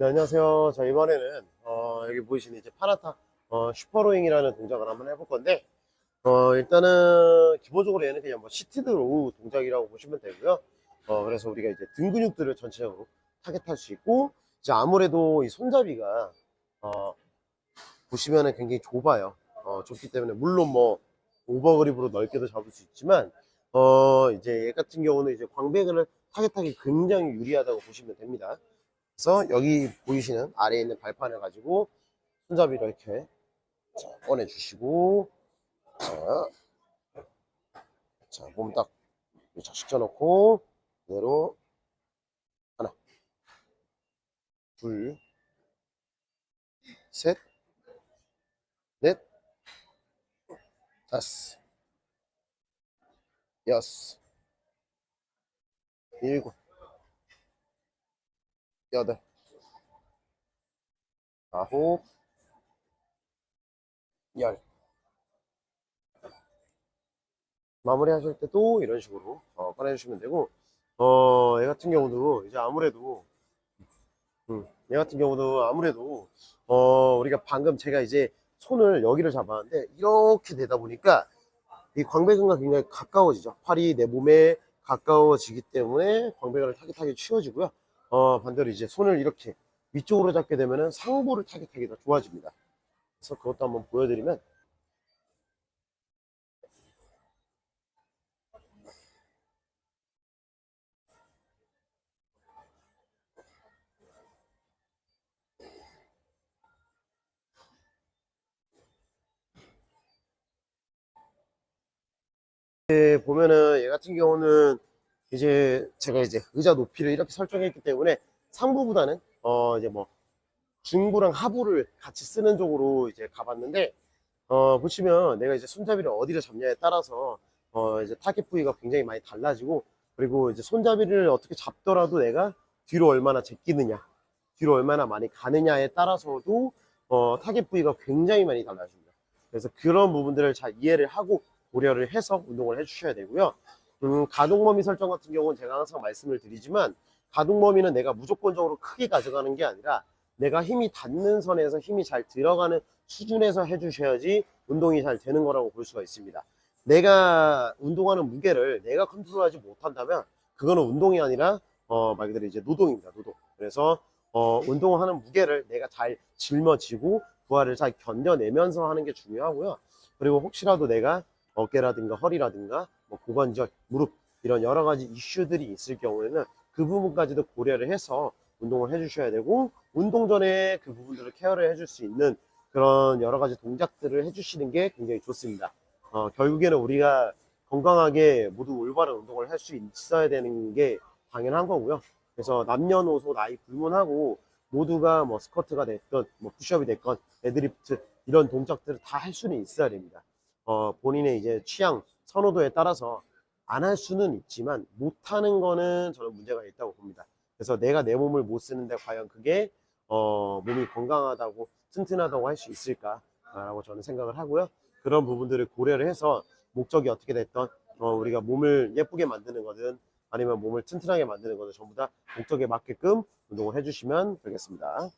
네, 안녕하세요. 자, 이번에는, 어, 여기 보이시는 이제 파나타, 어, 슈퍼로잉이라는 동작을 한번 해볼 건데, 어, 일단은, 기본적으로 얘는 그냥 뭐 시티드 로우 동작이라고 보시면 되고요. 어, 그래서 우리가 이제 등 근육들을 전체적으로 타겟할 수 있고, 이제 아무래도 이 손잡이가, 어, 보시면은 굉장히 좁아요. 어, 좁기 때문에, 물론 뭐, 오버그립으로 넓게도 잡을 수 있지만, 어, 이제 얘 같은 경우는 이제 광배근을 타겟하기 굉장히 유리하다고 보시면 됩니다. 그래서 여기 보이시는 아래에 있는 발판을 가지고 손잡이를 이렇게 자, 꺼내 주시고 자, 자, 몸딱 착식져 놓고 그대로 하나 둘 셋, 넷, 다섯, 여섯, 일곱, 여덟, 아홉, 열. 마무리 하실 때도 이런 식으로 어, 꺼내주시면 되고, 어, 얘 같은 경우도 이제 아무래도, 음, 얘 같은 경우도 아무래도, 어, 우리가 방금 제가 이제 손을 여기를 잡았는데, 이렇게 되다 보니까 이 광배근과 굉장히 가까워지죠. 팔이 내 몸에 가까워지기 때문에 광배근을 타깃하기 쉬워지고요. 어, 반대로 이제 손을 이렇게 위쪽으로 잡게 되면은 상부를 타깃하기 더 좋아집니다. 그래서 그것도 한번 보여드리면 보면은 얘 같은 경우는 이제 제가 이제 의자 높이를 이렇게 설정했기 때문에 상부보다는 어 이제 뭐 중부랑 하부를 같이 쓰는 쪽으로 이제 가봤는데 어 보시면 내가 이제 손잡이를 어디를 잡냐에 따라서 어 이제 타겟 부위가 굉장히 많이 달라지고 그리고 이제 손잡이를 어떻게 잡더라도 내가 뒤로 얼마나 제끼느냐 뒤로 얼마나 많이 가느냐에 따라서도 어 타겟 부위가 굉장히 많이 달라집니다. 그래서 그런 부분들을 잘 이해를 하고 고려를 해서 운동을 해주셔야 되고요. 음, 가동 범위 설정 같은 경우는 제가 항상 말씀을 드리지만 가동 범위는 내가 무조건적으로 크게 가져가는 게 아니라 내가 힘이 닿는 선에서 힘이 잘 들어가는 수준에서 해주셔야지 운동이 잘 되는 거라고 볼 수가 있습니다. 내가 운동하는 무게를 내가 컨트롤하지 못한다면 그거는 운동이 아니라 어, 말 그대로 이제 노동입니다. 노동. 그래서 어, 운동하는 무게를 내가 잘 짊어지고 부하를 잘 견뎌내면서 하는 게 중요하고요. 그리고 혹시라도 내가 어깨라든가 허리라든가 뭐 고관절, 무릎 이런 여러 가지 이슈들이 있을 경우에는 그 부분까지도 고려를 해서 운동을 해주셔야 되고 운동 전에 그 부분들을 케어를 해줄 수 있는 그런 여러 가지 동작들을 해주시는 게 굉장히 좋습니다. 어, 결국에는 우리가 건강하게 모두 올바른 운동을 할 수 있어야 되는 게 당연한 거고요. 그래서 남녀노소 나이 불문하고 모두가 뭐 스쿼트가 됐건 뭐 푸시업이 됐건 데드리프트 이런 동작들을 다 할 수는 있어야 됩니다. 어, 본인의 이제 취향, 선호도에 따라서 안 할 수는 있지만 못하는 거는 저는 문제가 있다고 봅니다. 그래서 내가 내 몸을 못 쓰는데 과연 그게 어, 몸이 건강하다고 튼튼하다고 할 수 있을까라고 저는 생각을 하고요. 그런 부분들을 고려를 해서 목적이 어떻게 됐던 어, 우리가 몸을 예쁘게 만드는 거든 아니면 몸을 튼튼하게 만드는 거든 전부 다 목적에 맞게끔 운동을 해주시면 되겠습니다.